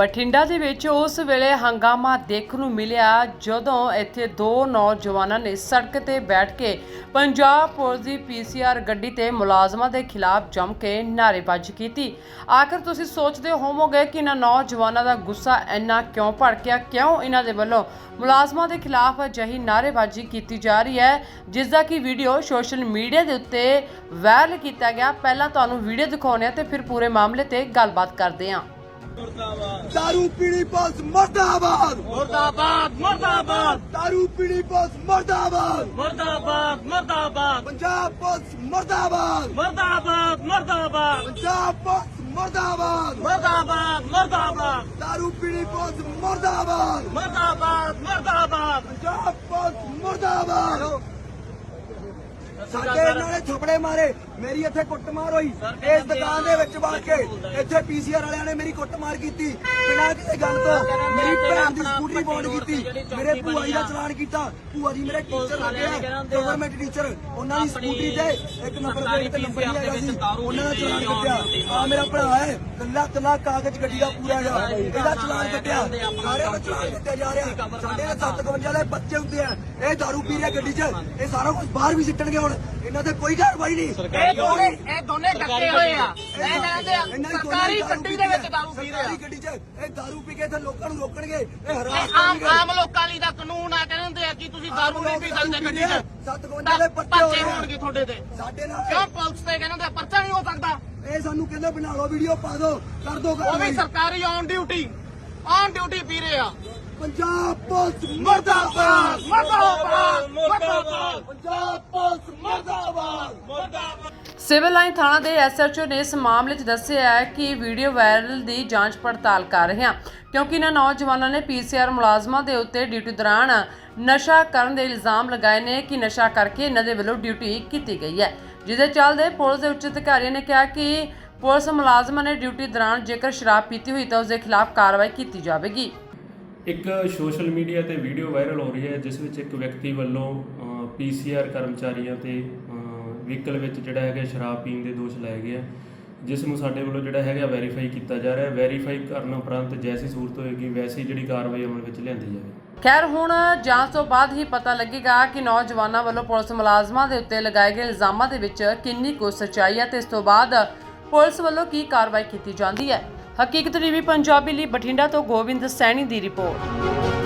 ਬਠਿੰਡਾ ਦੇ ਵਿੱਚ ਉਸ ਵੇਲੇ ਹੰਗਾਮਾ ਦੇਖਣ ਨੂੰ ਮਿਲਿਆ ਜਦੋਂ ਇੱਥੇ ਦੋ ਨੌਜਵਾਨਾਂ ਨੇ ਸੜਕ ਤੇ ਬੈਠ ਕੇ ਪੰਜਾਬ ਪੁਲਿਸ ਦੀ ਪੀਸੀਆਰ ਗੱਡੀ ਤੇ ਮੁਲਾਜ਼ਮਾਂ ਦੇ ਖਿਲਾਫ ਜੰਮ ਕੇ ਨਾਅਰੇਬਾਜ਼ੀ ਕੀਤੀ। ਆਖਰ ਤੁਸੀਂ ਸੋਚਦੇ ਹੋਵੋਗੇ ਕਿ ਇਹਨਾਂ ਨੌਜਵਾਨਾਂ ਦਾ ਗੁੱਸਾ ਇੰਨਾ ਕਿਉਂ ਭੜਕਿਆ? ਕਿਉਂ ਇਹਨਾਂ ਦੇ ਵੱਲੋਂ ਮੁਲਾਜ਼ਮਾਂ ਦੇ ਖਿਲਾਫ ਅਜਿਹੀ ਨਾਅਰੇਬਾਜ਼ੀ ਕੀਤੀ ਜਾ ਰਹੀ ਹੈ ਜਿਸ ਦਾ ਕਿ ਵੀਡੀਓ ਸੋਸ਼ਲ ਮੀਡੀਆ ਦੇ ਉੱਤੇ ਵਾਇਰਲ ਕੀਤਾ ਗਿਆ। ਪਹਿਲਾਂ ਤੁਹਾਨੂੰ ਵੀਡੀਓ ਦਿਖਾਉਂਦੇ ਹਾਂ ਤੇ ਫਿਰ ਪੂਰੇ ਮਾਮਲੇ ਤੇ ਗੱਲਬਾਤ ਕਰਦੇ ਹਾਂ। दारू पीड़ी पुलिस मुर्दाबाद मुर्दाबाद मुर्दाबाद दारू पीड़ी पुलिस मुर्दाबाद मुर्दाबाद मुर्दाबाद पंजाब पुलिस मुर्दाबाद मुर्दाबाद मुर्दाबाद पंजाब पुलिस मुर्दाबाद मुर्दाबाद मुर्दाबाद दारू पीड़ी पुलिस मुर्दाबाद मुर्दाबाद मुर्दाबाद पंजाब पुलिस मुर्दाबाद ਸਾਡੇ ਇਹਨਾਂ ਨੇ ਥੱਪੜੇ ਮਾਰੇ ਮੇਰੀ ਇੱਥੇ ਕੁੱਟਮਾਰ ਹੋਈ। ਇਸ ਦੁਕਾਨ ਦੇ ਵਿੱਚ ਵੜ ਕੇ ਇੱਥੇ ਪੀਸੀਆਰ ਵਾਲਿਆਂ ਨੇ ਮੇਰੀ ਕੁੱਟਮਾਰ ਕੀਤੀ। ਬਿਨਾਂ ਕਿਸੇ ਗੱਲ ਤੋਂ ਮੇਰੀ ਭੈਣ ਦੀ ਸਕੂਟਰੀ ਬੌਂਡ ਕੀਤੀ। ਮੇਰੇ ਭੂਆ ਜੀ ਦਾ ਚਲਾਨ ਕੀਤਾ। ਭੂਆ ਜੀ ਮੇਰੇ ਟੀਚਰ ਲੱਗੇ ਆ। ਗਵਰਨਮੈਂਟ ਟੀਚਰ ਉਹਨਾਂ ਦੀ ਸਕੂਟਰੀ ਤੇ ਇੱਕ ਨੰਬਰ ਪਲੇਟ ਤੇ ਨੰਬਰ ਨਹੀਂ ਹੈਗਾ ਸੀ। ਉਹਨਾਂ ਦਾ ਚਲਾਨ ਕੱਟਿਆ। ਆ ਮੇਰਾ ਭਰਾ ਹੈ। ਕੱਲਾ ਕੱਲਾ ਕਾਗਜ਼ ਗੱਡੀ ਦਾ ਪੂਰਾ ਹੈਗਾ। ਇਹਦਾ ਚਲਾਨ ਕੱਟਿਆ। ਸਾਰਿਆਂ ਦਾ ਚਲਾਨ ਕੱਟਿਆ ਜਾ ਰਿਹਾ। ਸਾਡੇ ਨਾਲ 752 ਦੇ ਬੱਚੇ ਹੁੰਦੇ ਆ। ਇਹ ਦਾਰੂ ਪੀ ਰਿਹਾ ਗੱਡੀ 'ਚ। ਇਹ ਸਾਰਾ ਕੁਝ ਬਾਹਰ ਵੀ ਸਿੱਟਣਗੇ ਹੁਣ। ਇਹਨਾਂ ਤੇ ਕੋਈ ਕਾਰਵਾਈ ਨਹੀਂ। ਇਹ ਦੋਨੇ ਇਹ ਦੋਨੇ ਡੱਕੇ ਹੋਏ ਆ। ਇਹ ਕਹਿੰਦੇ ਆ। ਇਹਨਾਂ ਦੀ ਦੋਨਾਂ ਸਰਕਾਰੀ ਗੱਡੀ ਦੇ ਵਿੱਚ ਦਾਰੂ ਪੀ ਰਹੇ ਆ। ਸਰਕਾਰੀ ਗੱਡੀ 'ਚ ਇਹ ਦਾਰੂ ਪੀ ਕੇ ਇੱਥੇ ਲੋਕਾਂ ਨੂੰ ਰੋਕਣਗੇ ਇਹ ਹਰਾਸ ਇਹ ਆਮ ਆਮ ਲੋਕਾਂ ਲਈ ਦਾ ਕਾਨੂੰਨ ਆ ਕਹਿੰਦੇ ਆ ਕਿ ਤੁਸੀਂ ਦਾਰੂ ਨਹੀਂ ਪੀ ਸਕਦੇ ਗੱਡੀ 'ਚ। 752 ਦੇ ਹੋ ਪਰਚੇ ਰਹੇ ਹੋਣਗੇ ਤੁਹਾਡੇ ਤੇ। ਸਾਡੇ ਨਾਲ ਕਿਉਂ ਪੁਲਿਸ ਤੇ ਕਹਿੰਦੇ ਆ ਪਰਚਾ ਨਹੀਂ ਹੋ ਸਕਦਾ? ਇਹ ਸਾਨੂੰ ਕਹਿੰਦੇ ਬਣਾ ਲਓ ਵੀਡੀਓ ਪਾ ਦਿਓ ਕਰ ਦਿਓ ਉਹ ਵੀ ਕਾਰਵਾਈ ਸਰਕਾਰੀ ਔਨ ਡਿਊਟੀ। ਔਨ ਡਿਊਟੀ ਪੀ ਰਹੇ ਆ। ਪੰਜਾਬ ਪੁਲਿਸ ਮਰਦਾਬਾਦ ਮੁਰਦਾਬਾਦ। ਮੁਰਦਾਬਾਦ ਪੰਜਾਬ ਪੁਲਿਸ ਮਰਦਾਬਾਦ। ਸਿਵਲ ਲਾਈਨ ਥਾਣਾ ਦੇ ਐਸਐਚਓ ਨੇ ਇਸ ਮਾਮਲੇ 'ਚ ਦੱਸਿਆ ਹੈ ਕਿ ਵੀਡੀਓ ਵਾਇਰਲ ਦੀ ਜਾਂਚ ਪੜਤਾਲ ਕਰ ਰਹੇ ਹਾਂ, ਕਿਉਂਕਿ ਇਹਨਾਂ ਨੌਜਵਾਨਾਂ ਨੇ ਪੀਸੀਆਰ ਮੁਲਾਜ਼ਮਾਂ ਦੇ ਉੱਤੇ ਡਿਊਟੀ ਦੌਰਾਨ ਨਸ਼ਾ ਕਰਨ ਦੇ ਇਲਜ਼ਾਮ ਲਗਾਏ ਨੇ ਕਿ ਨਸ਼ਾ ਕਰਕੇ ਇਹਨਾਂ ਦੇ ਵੱਲੋਂ ਡਿਊਟੀ ਕੀਤੀ ਗਈ ਹੈ। ਜਿਹਦੇ ਚੱਲਦੇ ਪੁਲਿਸ ਦੇ ਉੱਚ ਅਧਿਕਾਰੀਆਂ ਨੇ ਕਿਹਾ ਕਿ ਪੁਲਿਸ ਮੁਲਾਜ਼ਮਾਂ ਨੇ ਡਿਊਟੀ ਦੌਰਾਨ ਜੇਕਰ ਸ਼ਰਾਬ ਪੀਤੀ ਹੋਈ ਤਾਂ ਉਸ ਦੇ ਖਿਲਾਫ ਕਾਰਵਾਈ ਕੀਤੀ ਜਾਵੇਗੀ। ਇੱਕ ਸੋਸ਼ਲ ਮੀਡੀਆ ਤੇ ਵੀਡੀਓ ਵਾਇਰਲ ਹੋ ਰਹੀ ਹੈ, ਜਿਸ ਵਿੱਚ ਇੱਕ ਵਿਅਕਤੀ ਵੱਲੋਂ ਪੀਸੀਆਰ ਕਰਮਚਾਰੀਆਂ ਤੇ ਵਹੀਕਲ ਵਿੱਚ ਜਿਹੜਾ ਹੈਗਾ ਸ਼ਰਾਬ ਪੀਣ ਦੇ ਦੋਸ਼ ਲਾਏ ਗਏ ਆ। ਜਿਸ ਨੂੰ ਸਾਡੇ ਵੱਲੋਂ ਜਿਹੜਾ ਹੈਗਾ ਵੈਰੀਫਾਈ ਕੀਤਾ ਜਾ ਰਿਹਾ ਹੈ। ਵੈਰੀਫਾਈ ਕਰਨ ਉਪਰੰਤ ਜੈਸੀ ਸੂਰਤ ਹੋਏਗੀ, ਵੈਸੀ ਜਿਹੜੀ ਕਾਰਵਾਈ ਅਮਲ ਵਿੱਚ ਲਿਆਂਦੀ ਜਾਵੇ ਖੈਰ, ਹੁਣ ਜਾਂਚ ਤੋਂ ਬਾਅਦ ਹੀ ਪਤਾ ਲੱਗੇਗਾ ਕਿ ਨੌਜਵਾਨਾਂ ਵੱਲੋਂ ਪੁਲਿਸ ਮੁਲਾਜ਼ਮਾਂ ਦੇ ਉੱਤੇ ਲਗਾਏ ਗਏ ਇਲਜ਼ਾਮਾਂ ਦੇ ਵਿੱਚ ਕਿੰਨੀ ਕੁ ਸੱਚਾਈ ਹੈ ਤੇ ਇਸ ਤੋਂ ਬਾਅਦ ਪੁਲਿਸ ਵੱਲੋਂ ਕੀ ਕਾਰਵਾਈ ਕੀਤੀ ਜਾਂਦੀ ਹੈ। ਹਕੀਕਤ ਟੀਵੀ ਪੰਜਾਬੀ ਲਈ ਬਠਿੰਡਾ ਤੋਂ ਗੋਬਿੰਦ ਸੈਣੀ ਦੀ ਰਿਪੋਰਟ।